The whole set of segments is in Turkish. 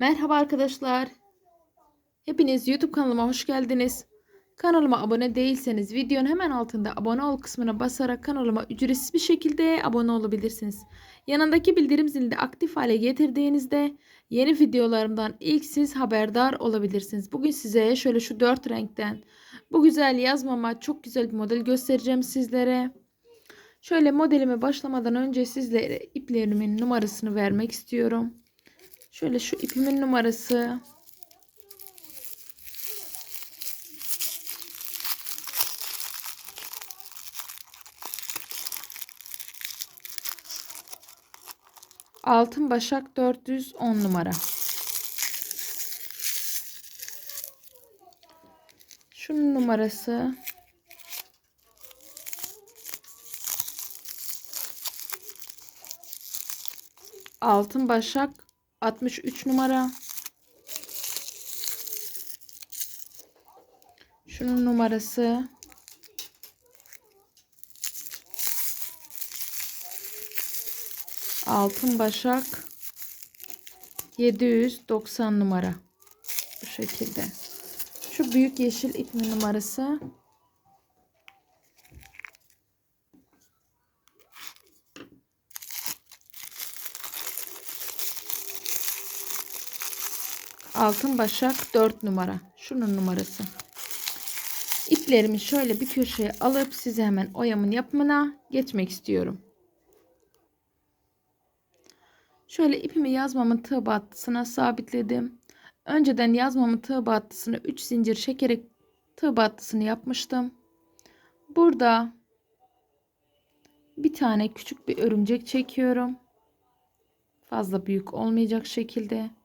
Merhaba arkadaşlar. Hepiniz YouTube kanalıma hoş geldiniz. Kanalıma abone değilseniz videonun hemen altında abone ol kısmına basarak kanalıma ücretsiz bir şekilde abone olabilirsiniz. Yanındaki bildirim zilini de aktif hale getirdiğinizde yeni videolarımdan ilk siz haberdar olabilirsiniz. Bugün size şöyle şu dört renkten bu güzel yazmama çok güzel bir model göstereceğim sizlere. Şöyle modelime başlamadan önce sizlere iplerimin numarasını vermek istiyorum. Şöyle şu ipimin numarası. Altın Başak 410 numara. Şunun numarası Altın Başak 63 numara. Şunun numarası Altın Başak 790 numara. Bu şekilde. Şu büyük yeşil ipimin numarası Altın Başak 4 numara. Şunun numarası. İplerimi şöyle bir köşeye alıp size hemen oyamın yapımına geçmek istiyorum. Şöyle ipimi yazmamın tığ battısına sabitledim. Önceden yazmamın tığ battısını 3 zincir çekerek tığ battısını yapmıştım. Burada bir tane küçük bir örümcek çekiyorum. Fazla büyük olmayacak şekilde.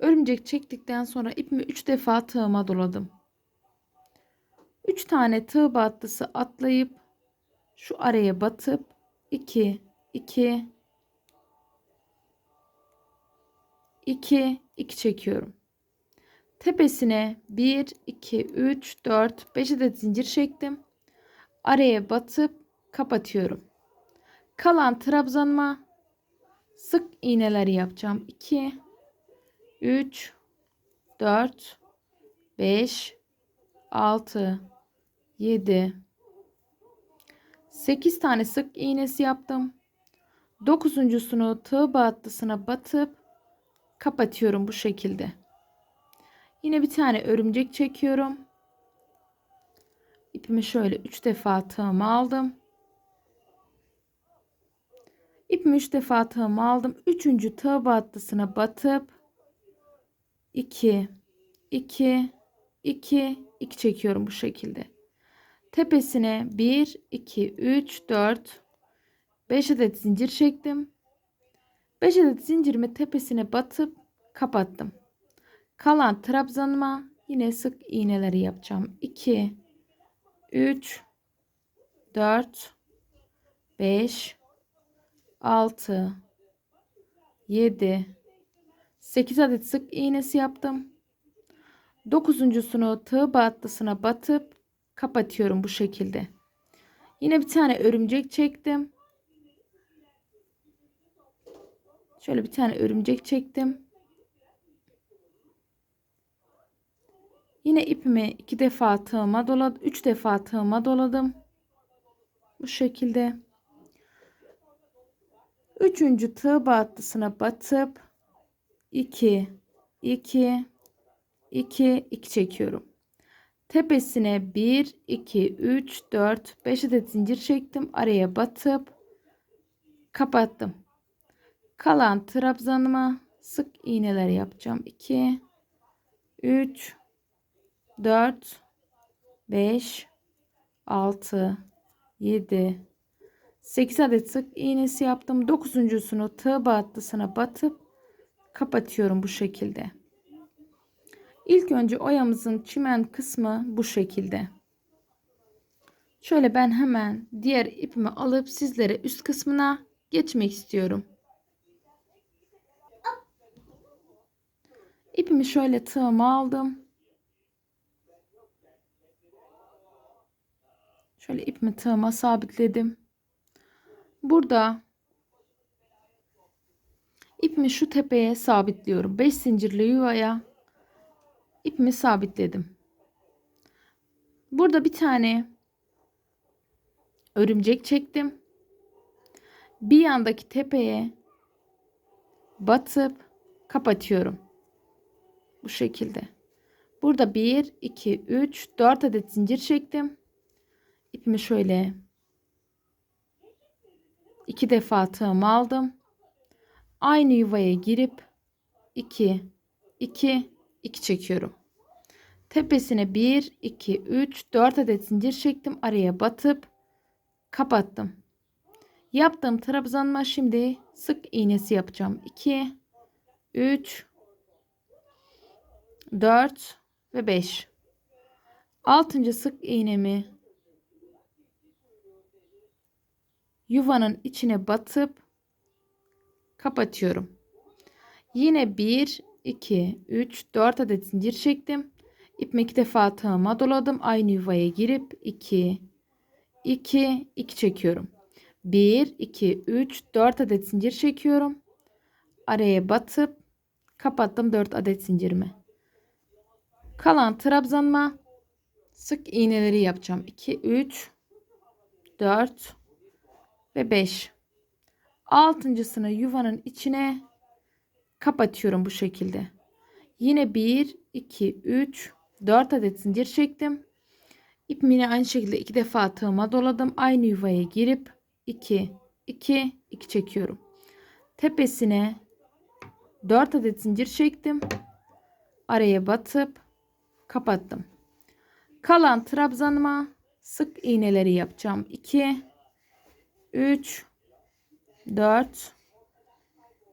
Örümcek çektikten sonra ipimi 3 defa tığıma doladım. 3 tane tığ battısı atlayıp şu araya batıp 2 2 2 2 çekiyorum. Tepesine 1 2 3 4 5 adet zincir çektim. Araya batıp kapatıyorum. Kalan trabzanıma sık iğneleri yapacağım. 2 3 4 5 6 7 8 tane sık iğnesi yaptım. Dokuzuncusunu tığ battısına batıp kapatıyorum bu şekilde. Yine bir tane örümcek çekiyorum. İpimi şöyle 3 defa tığıma aldım. İpimi 3 defa tığıma aldım. Üçüncü tığ battısına batıp 2 2 2 2 çekiyorum bu şekilde. Tepesine 1 2 3 4 5 adet zincir çektim. 5 adet zincirimi tepesine batıp kapattım. Kalan trabzanıma yine sık iğneleri yapacağım. 2 3 4 5 6 7 8 adet sık iğnesi yaptım. Dokuzuncusunu tığ battısına batıp kapatıyorum bu şekilde. Yine bir tane örümcek çektim. Şöyle bir tane örümcek çektim. Yine ipimi iki defa tığıma doladım. Üç defa tığıma doladım. Bu şekilde. Üçüncü tığ battısına batıp 2 2 2 2 çekiyorum. Tepesine 1 2 3 4 5 adet zincir çektim. Araya batıp kapattım. Kalan trabzanıma sık iğneler yapacağım. 2 3 4 5 6 7 8 adet sık iğnesi yaptım. Dokuzuncusunu tığ battısına batıp kapatıyorum bu şekilde. İlk önce oyamızın çimen kısmı bu şekilde. Şöyle ben hemen diğer ipimi alıp sizlere üst kısmına geçmek istiyorum. İpimi şöyle tığıma aldım. Şöyle ipimi tığıma sabitledim. Burada İpimi şu tepeye sabitliyorum. 5 zincirli yuvaya ipimi sabitledim. Burada bir tane örümcek çektim. Bir yandaki tepeye batıp kapatıyorum. Bu şekilde. Burada 1, 2, 3, 4 adet zincir çektim. İpimi şöyle iki defa tığımı aldım. Aynı yuvaya girip 2, 2, 2 çekiyorum. Tepesine 1, 2, 3, 4 adet zincir çektim. Araya batıp kapattım. Yaptığım trabzanma şimdi sık iğnesi yapacağım. 2, 3, 4 ve 5. Altıncı sık iğnemi yuvanın içine batıp kapatıyorum. Yine 1, 2, 3, 4 adet zincir çektim. İpimi iki defa tığıma doladım. Aynı yuvaya girip 2, 2, 2 çekiyorum. 1, 2, 3, 4 adet zincir çekiyorum. Araya batıp kapattım 4 adet zincirimi. Kalan trabzanma sık iğneleri yapacağım. 2, 3, 4 ve 5. Altıncısını yuvanın içine kapatıyorum bu şekilde. Yine 1, 2, 3, 4 adet zincir çektim. İpimi aynı şekilde iki defa tığıma doladım. Aynı yuvaya girip 2, 2, 2 çekiyorum. Tepesine 4 adet zincir çektim. Araya batıp kapattım. Kalan trabzanıma sık iğneleri yapacağım. 2 3 4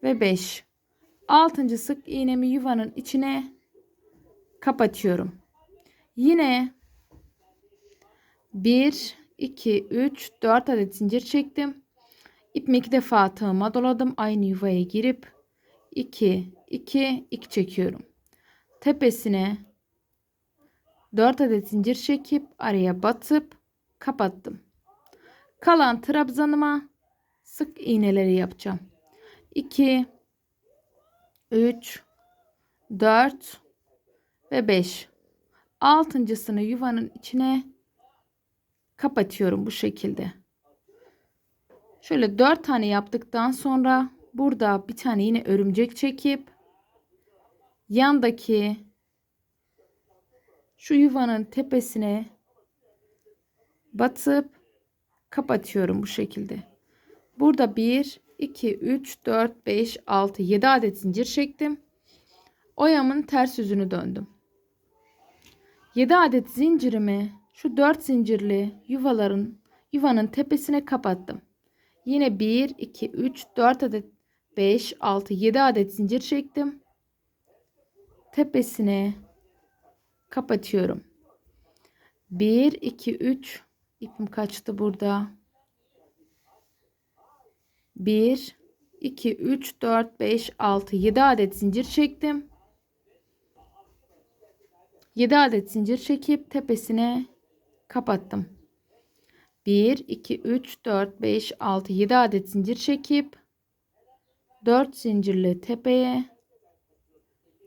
ve 5. 6. sık iğnemi yuvanın içine kapatıyorum. Yine 1 2 3 4 adet zincir çektim. İpimi iki defa tığıma doladım. Aynı yuvaya girip 2 2 2 çekiyorum. Tepesine 4 adet zincir çekip araya batıp kapattım. Kalan trabzanıma sık iğneleri yapacağım. 2 3 4 ve 5. Altıncısını yuvanın içine kapatıyorum bu şekilde. Şöyle 4 tane yaptıktan sonra burada bir tane yine örümcek çekip yandaki şu yuvanın tepesine batıp kapatıyorum bu şekilde. Burada 1, 2, 3, 4, 5, 6, 7 adet zincir çektim. Oyamın ters yüzünü döndüm. 7 adet zincirimi şu 4 zincirli yuvaların yuvanın tepesine kapattım. Yine 1, 2, 3, 4 adet 5, 6, 7 adet zincir çektim. Tepesine kapatıyorum. 1, 2, 3 ipim kaçtı burada. 1, 2, 3, 4, 5, 6, 7 adet zincir çektim. 7 adet zincir çekip tepesine kapattım. 1, 2, 3, 4, 5, 6, 7 adet zincir çekip 4 zincirli tepeye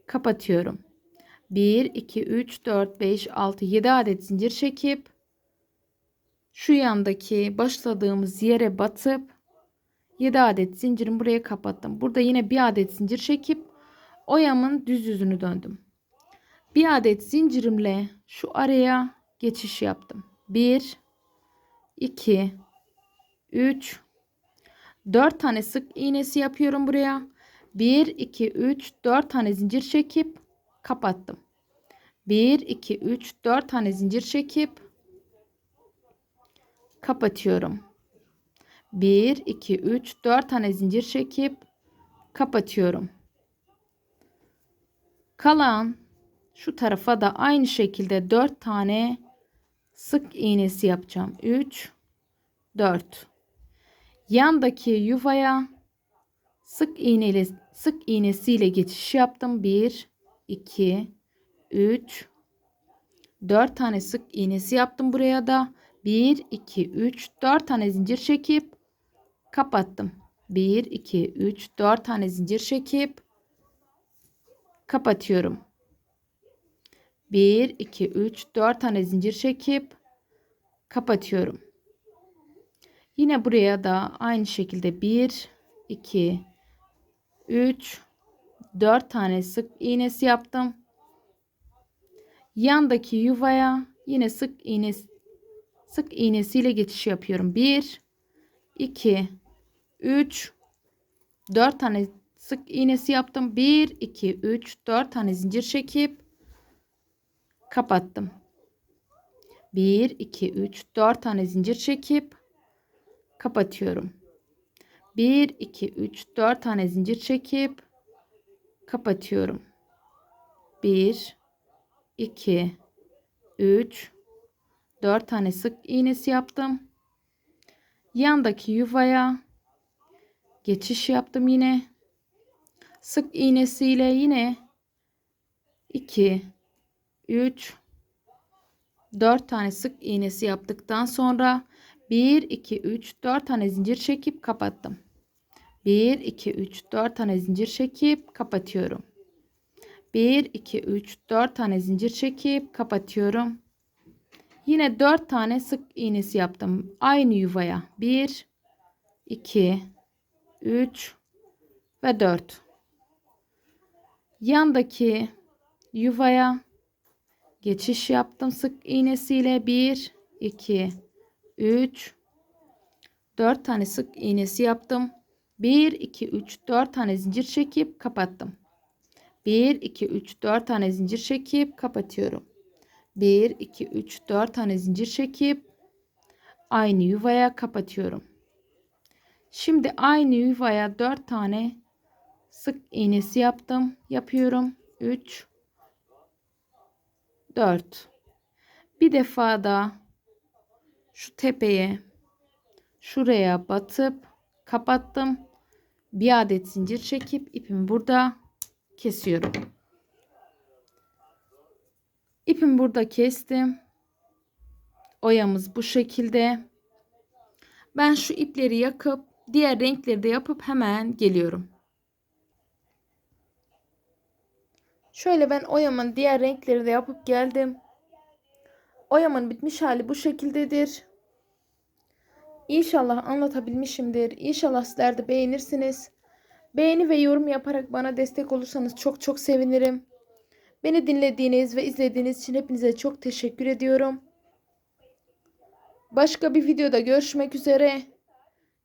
kapatıyorum. 1, 2, 3, 4, 5, 6, 7 adet zincir çekip şu yandaki başladığımız yere batıp 7 adet zincirimi buraya kapattım. Burada yine bir adet zincir çekip oyamın düz yüzünü döndüm. Bir adet zincirimle şu araya geçiş yaptım. 1 2 3 4 tane sık iğnesi yapıyorum buraya. 1 2 3 4 tane zincir çekip kapattım. 1 2 3 4 tane zincir çekip kapatıyorum. 1 2 3 4 tane zincir çekip kapatıyorum. Kalan şu tarafa da aynı şekilde 4 tane sık iğnesi yapacağım. 3 4 yandaki yuvaya sık iğneli sık iğnesiyle geçiş yaptım. 1 2 3 4 tane sık iğnesi yaptım buraya da 1 2 3 4 tane zincir çekip kapattım. 1 2 3 4 tane zincir çekip kapatıyorum. 1 2 3 4 tane zincir çekip kapatıyorum. Yine buraya da aynı şekilde 1 2 3 4 tane sık iğnesi yaptım. Yandaki yuvaya yine sık iğne sık iğnesiyle geçiş yapıyorum. 1 2 3 4 tane sık iğnesi yaptım. 1 2 3 4 tane zincir çekip kapattım. 1 2 3 4 tane zincir çekip kapatıyorum. 1 2 3 4 tane zincir çekip kapatıyorum. 1 2 3 4 tane sık iğnesi yaptım. Yandaki yuvaya geçiş yaptım yine. Sık iğnesiyle yine 2 3 4 tane sık iğnesi yaptıktan sonra 1 2 3 4 tane zincir çekip kapattım. 1 2 3 4 tane zincir çekip kapatıyorum. 1 2 3 4 tane zincir çekip kapatıyorum. Yine 4 tane sık iğnesi yaptım. Aynı yuvaya. 1 2 3 ve 4. Yandaki yuvaya geçiş yaptım sık iğnesiyle 1 2 3 4 tane sık iğnesi yaptım. 1 2 3 4 tane zincir çekip kapattım. 1 2 3 4 tane zincir çekip kapatıyorum. 1 2 3 4 tane zincir çekip aynı yuvaya kapatıyorum. Şimdi aynı yuvaya 4 tane sık iğnesi yaptım. Yapıyorum. 3 4 bir defa da şu tepeye şuraya batıp kapattım. Bir adet zincir çekip ipimi burada kesiyorum. İpimi burada kestim. Oyamız bu şekilde. Ben şu ipleri yakıp diğer renkleri de yapıp hemen geliyorum. Şöyle ben oyamın diğer renkleri de yapıp geldim. Oyamın bitmiş hali bu şekildedir. İnşallah anlatabilmişimdir. İnşallah sizler de beğenirsiniz. Beğeni ve yorum yaparak bana destek olursanız çok çok sevinirim. Beni dinlediğiniz ve izlediğiniz için hepinize çok teşekkür ediyorum. Başka bir videoda görüşmek üzere.